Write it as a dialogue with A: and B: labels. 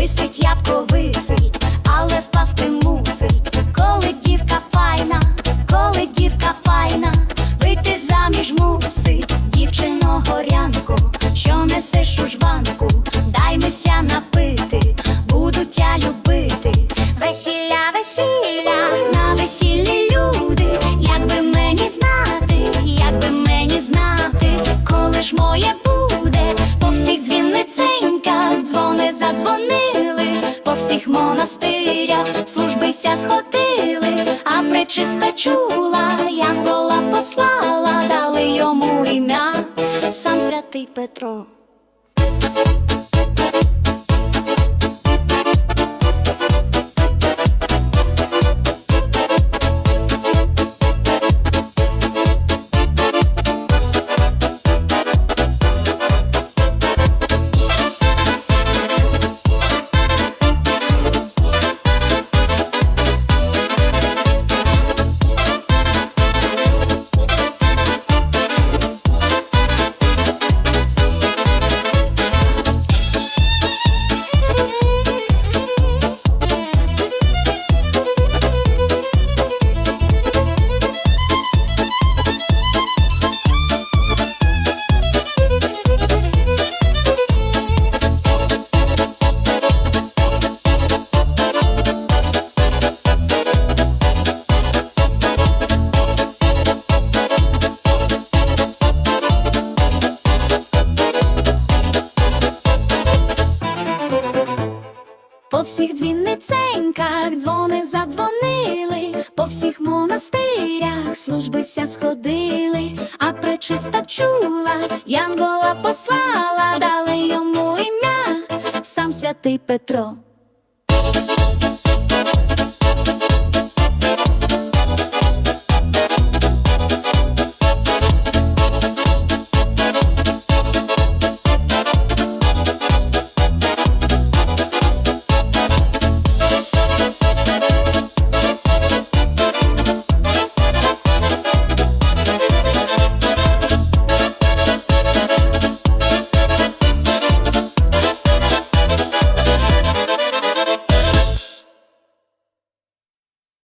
A: Висить ябко просить дівчино горянку, що несеш у жванку, дай мися напити, буду тя любити. Весілля, весілля, на весіллі люди, як би мені знати, як би мені знати, коли ж моє буде, по всіх дзвіниценьках дзвони задзвонили, по всіх монастирях службися сходили, а причиста чула, Янгола послала, йому ім'я, сам святий Петро. По всіх дзвіниценьках дзвони задзвонили, по всіх монастирях службися сходили, а пречиста чула, Янгола послала, дали йому ім'я, сам святий Петро.